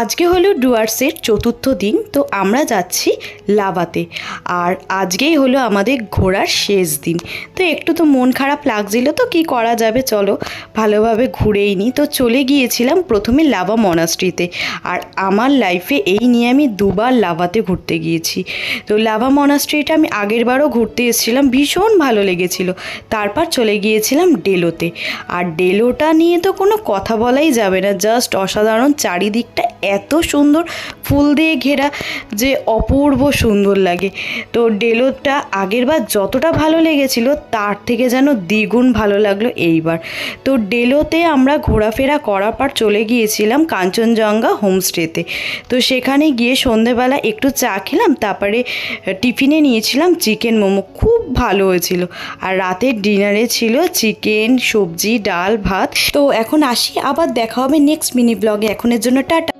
আজকে হলো ডুয়ার্সের চতুর্থ দিন, তো আমরা যাচ্ছি লাভাতে। আর আজকেই হলো আমাদের ঘোরার শেষ দিন। তো একটু তো মন খারাপ লাগছিল তো, কি করা যাবে চলো, ভালোভাবে ঘুরেই নি। তো চলে গিয়েছিলাম প্রথমে লাভা মনাস্ট্রিতে। আর আমার লাইফে এই নিয়ে আমি দুবার লাভাতে ঘুরতে গিয়েছি। তো লাভা মনাস্ট্রিটা আমি আগেরবারও ঘুরতে এসেছিলাম, ভীষণ ভালো লেগেছিল। তারপর চলে গিয়েছিলাম ডেলোতে। আর ডেলোটা নিয়ে তো কোনো কথা বলাই যাবে না, জাস্ট অসাধারণ চারিদিকটা এত সুন্দর ফুল দিয়ে ঘেরা যে অপূর্ব সুন্দর লাগে। তো ডেলোটা আগেরবার যতটা ভালো লেগেছিল, তার থেকে যেন দ্বিগুণ ভালো লাগল এইবার। তো ডেলোতে আমরা ঘোরাফেরা করার পর চলে গিয়েছিলাম কাঞ্চনজঙ্ঘা হোমস্টেতে। তো সেখানে গিয়ে সন্ধেবেলা একটু চা খেলাম, তারপরে টিফিনে নিয়েছিলাম চিকেন মোমো। খুব ভালো হয়েছিল। আর রাতের ডিনারে ছিল চিকেন, সবজি, ডাল, ভাত। তো এখন আসি, আবার দেখা হবে নেক্সট মিনি ব্লগে। এখনের জন্য টাটা।